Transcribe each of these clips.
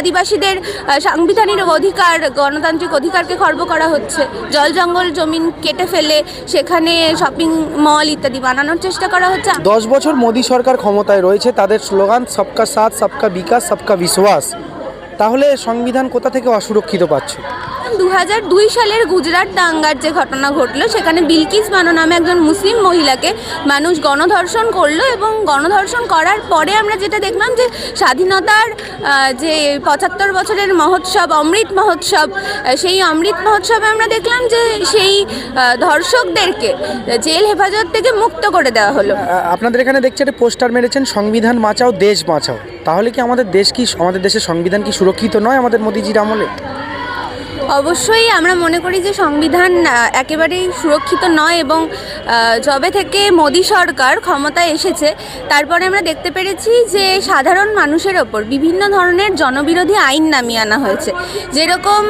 আদিবাসীদের সাংবিধানিক অধিকার, গণতান্ত্রিক অধিকারকে খর্ব করা হচ্ছে। জল জঙ্গল জমিন কেটে ফেলে সেখানে শপিং মল ইত্যাদি বানানোর চেষ্টা করা হচ্ছে। দশ বছর মোদী সরকার ক্ষমতায় রয়েছে, তাদের স্লোগান, সবকা সাথ, সবকা বিকাশ, সবকা বিশ্বাস তাহলে সংবিধান কোথা থেকে অসুরক্ষিত পাচ্ছে? দু হাজার দুই সালের গুজরাট দাঙ্গার যে ঘটনা ঘটলো, সেখানে বিলকিস বানো নামে একজন মুসলিম মহিলাকে মানুষ গণধর্ষণ করল এবং গণধর্ষণ করার পরে আমরা যেটা দেখলাম যে স্বাধীনতার যে পঁচাত্তর বছরের মহোৎসব, অমৃত মহোৎসব সেই অমৃত মহোৎসবে আমরা দেখলাম যে সেই ধর্ষকদেরকে জেল হেফাজত থেকে মুক্ত করে দেওয়া হলো। আপনাদের এখানে দেখছি একটা পোস্টার মেরেছেন, সংবিধান বাঁচাও দেশ বাঁচাও। তাহলে কি আমাদের দেশ কি, আমাদের দেশের সংবিধান কি সুরক্ষিত নয় আমাদের মোদিজির আমলে? অবশ্যই আমরা মনে করি যে সংবিধান একেবারেই সুরক্ষিত নয় এবং যবে থেকে মোদী সরকার ক্ষমতায় এসেছে, তারপরে আমরা দেখতে পেরেছি যে সাধারণ মানুষের ওপর বিভিন্ন ধরনের জনবিরোধী আইন নামিয়ে আনা হয়েছে। যেরকম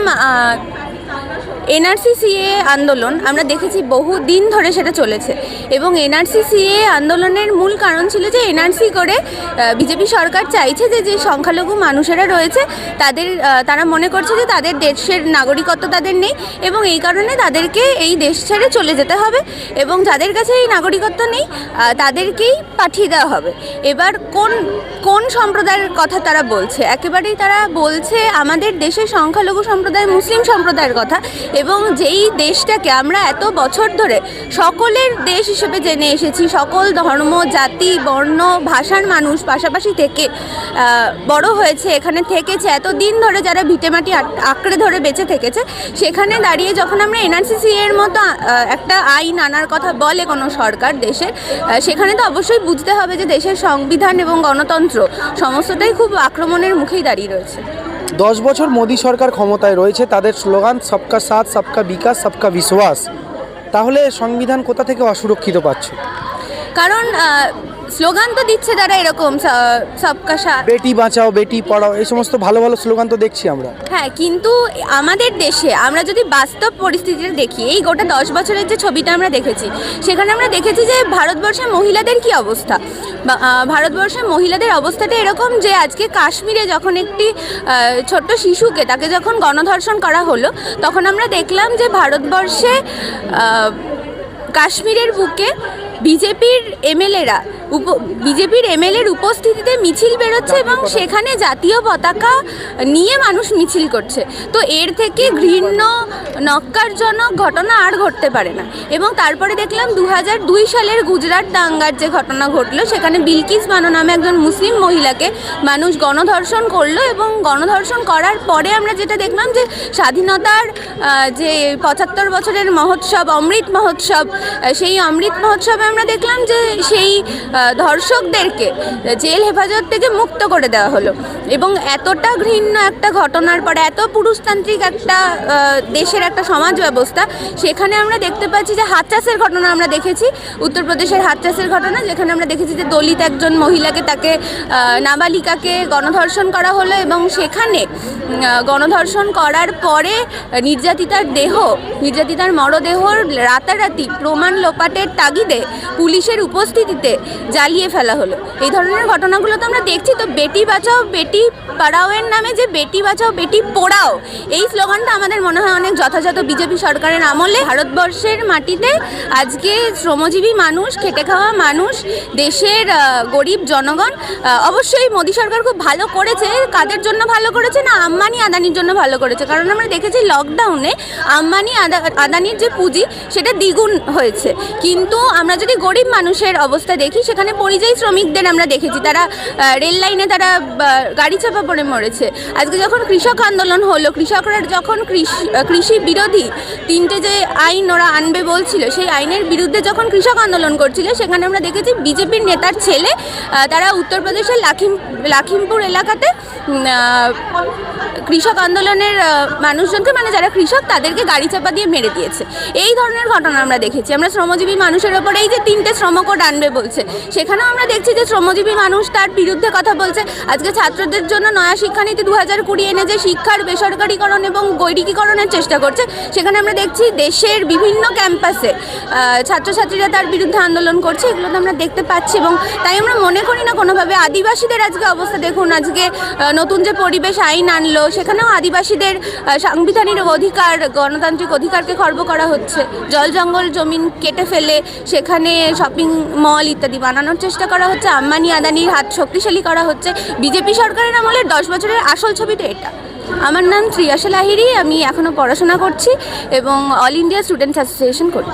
এনআরসি সিএ আন্দোলন আমরা দেখেছি বহু দিন ধরে সেটা চলেছে এবং এনআরসিসিএ আন্দোলনের মূল কারণ ছিল যে এনআরসি করে বিজেপি সরকার চাইছে যে যে সংখ্যালঘু মানুষেরা রয়েছে তাদের তারা মনে করছে যে তাদের দেশের নাগরিকত্ব তাদের নেই এবং এই কারণে তাদেরকে এই দেশ ছেড়ে চলে যেতে হবে এবং যাদের কাছে এই নাগরিকত্ব নেই তাদেরকেই পাঠিয়ে দেওয়া হবে। এবার কোন কোন সম্প্রদায়ের কথা তারা বলছে? একেবারেই তারা বলছে আমাদের দেশের সংখ্যালঘু সম্প্রদায়, মুসলিম সম্প্রদায়ের কথা। এবং যেই দেশটাকে আমরা এত বছর ধরে সকলের দেশ হিসেবে জেনে এসেছি সকল ধর্ম জাতি বর্ণ ভাষার মানুষ পাশাপাশি থেকে বড় হয়েছে এখানে থেকেছে এত দিন ধরে যারা ভিটেমাটি আঁকড়ে ধরে বেঁচে থেকেছে সেখানে দাঁড়িয়ে যখন আমরা এনআরসিসি এর মতো একটা আইন আনার কথা বলে কোনো সরকার আহ, সেখানে তো অবশ্যই বুঝতে হবে যে দেশের সংবিধান এবং গণতন্ত্র সমস্তটাই খুব আক্রমণের মুখেই দাঁড়িয়ে রয়েছে। দশ বছর মোদী সরকার ক্ষমতায় রয়েছে, তাদের স্লোগান, সবকা সাথ, সবকা বিকাশ, সবকা বিশ্বাস। তাহলে সংবিধান কোথা থেকে অসুরক্ষিত পাচ্ছে? কারণ স্লোগান তো দিচ্ছে তারা এরকম সবকা সাথ বেটি বাঁচাও বেটি পড়াও এই সমস্ত ভালো ভালো স্লোগান তো দেখছি আমরা। হ্যাঁ কিন্তু আমাদের দেশে আমরা যদি বাস্তব পরিস্থিতিটা দেখি এই গোটা দশ বছরের যে ছবিটা আমরা দেখেছি সেখানে আমরা দেখেছি যে ভারতবর্ষে মহিলাদের কি অবস্থা? ভারতবর্ষে মহিলাদের অবস্থাটা এরকম যে আজকে কাশ্মীরে যখন একটি ছোট্ট শিশুকে তাকে যখন গণধর্ষণ করা হলো তখন আমরা দেখলাম যে ভারতবর্ষে কাশ্মীরের বুকে বিজেপির এমএলএরা বিজেপির এমএলএর উপস্থিতিতে মিছিল বেরোচ্ছে এবং সেখানে জাতীয় পতাকা নিয়ে মানুষ মিছিল করছে। তো এর থেকে ঘৃণ্য নক্কারজনক ঘটনা আর ঘটতে পারে না। এবং তারপরে দেখলাম দু দুই সালের গুজরাট দাঙ্গার যে ঘটনা ঘটলো সেখানে বিলকিস বানো নামে একজন মুসলিম মহিলাকে মানুষ গণধর্ষণ করল এবং গণধর্ষণ করার পরে আমরা যেটা দেখলাম যে স্বাধীনতার যে পঁচাত্তর বছরের মহোৎসব অমৃত মহোৎসব সেই অমৃত মহোৎসবে আমরা দেখলাম যে সেই ধর্ষকদেরকে জেল হেফাজত থেকে মুক্ত করে দেওয়া হলো। এবং এতটা ঘৃণ্য একটা ঘটনার পরে, এত পুরুষতান্ত্রিক একটা দেশের একটা সমাজ ব্যবস্থা, সেখানে আমরা দেখতে পাচ্ছি যে হাত চাষের ঘটনা আমরা দেখেছি। উত্তরপ্রদেশের হাত চাষের ঘটনা, যেখানে আমরা দেখেছি যে দলিত একজন মহিলাকে তাকে নাবালিকাকে গণধর্ষণ করা হলো এবং সেখানে গণধর্ষণ করার পরে নির্যাতিতার দেহ, নির্যাতিতার মরদেহর রাতারাতি প্রমাণ লোপাটের তাগিদে পুলিশের উপস্থিতিতে জ্বালিয়ে ফেলা হলো। এই ধরনের ঘটনাগুলো তো আমরা দেখছি। তো বেটি বাঁচাও, বেটি পাড়াওয়ের নামে যে বেটি বাঁচাও, বেটি পোড়াও, এই স্লোগানটা আমাদের মনে হয় অনেক যথাযথ বিজেপি সরকারের আমলে। ভারতবর্ষের মাটিতে আজকে শ্রমজীবী মানুষ, খেটে খাওয়া মানুষ, দেশের গরিব জনগণ অবশ্যই মোদী সরকার খুব ভালো করেছে। কাদের জন্য ভালো করেছে না আম্বানি আদানির জন্য ভালো করেছে? কারণ আমরা দেখেছি লকডাউনে আম্বানি আদা- আদানির যে পুঁজি, সেটা দ্বিগুণ হয়েছে। কিন্তু আমরা যদি গরিব মানুষের অবস্থা দেখি সেখানে পরিযায়ী শ্রমিকদের আমরা দেখেছি, তারা রেল লাইনে তারা গাড়ি চাপা পড়ে মরেছে। আজকে যখন কৃষক আন্দোলন হলো, কৃষকরা যখন কৃষি বিরোধী তিনটে যে আইন ওরা আনবে বলছিল, সেই আইনের বিরুদ্ধে যখন কৃষক আন্দোলন করছিল, সেখানে আমরা দেখেছি বিজেপির নেতার ছেলে তারা উত্তরপ্রদেশের লাখিম, লাখিমপুর এলাকাতে কৃষক আন্দোলনের মানুষজনকে মানে যারা কৃষক, তাদেরকে গাড়ি চাপা দিয়ে মেরে দিয়েছে। এই ধরনের ঘটনা আমরা দেখেছি। আমরা শ্রমজীবী মানুষের ওপর এই যে তিনটে শ্রমকোড আনবে বলছে সেখানেও আমরা দেখছি যে শ্রমজীবী মানুষ তার বিরুদ্ধে কথা বলছে। আজকে ছাত্রদের জন্য নয়া শিক্ষানীতি দু হাজার কুড়ি এনে যে শিক্ষার বেসরকারীকরণ এবং গৈরিকীকরণের চেষ্টা করছে, সেখানে আমরা দেখছি দেশের বিভিন্ন ক্যাম্পাসে ছাত্রছাত্রীরা তার বিরুদ্ধে আন্দোলন করছে এগুলো তো আমরা দেখতে পাচ্ছি এবং তাই আমরা মনে করি না কোনোভাবে আদিবাসীদের আজকে অবস্থা। দেখুন, আজকে নতুন যে পরিবেশ আইন আনলো, সেখানেও আদিবাসীদের সাংবিধানিক অধিকার, গণতান্ত্রিক অধিকারকে খর্ব করা হচ্ছে। জল জঙ্গল জমিন কেটে ফেলে, সেখানে শপিং মল ইত্যাদি বানানোর চেষ্টা করা হচ্ছে, আম্বানি আদানির হাত শক্তিশালী করা হচ্ছে। বিজেপি সরকারের আমলের দশ বছরের আসল ছবিটা এটা। আমার নাম ত্রিয়াশা লাহিরি আমি এখনও পড়াশোনা করছি এবং অল ইন্ডিয়া স্টুডেন্টস অ্যাসোসিয়েশন করি।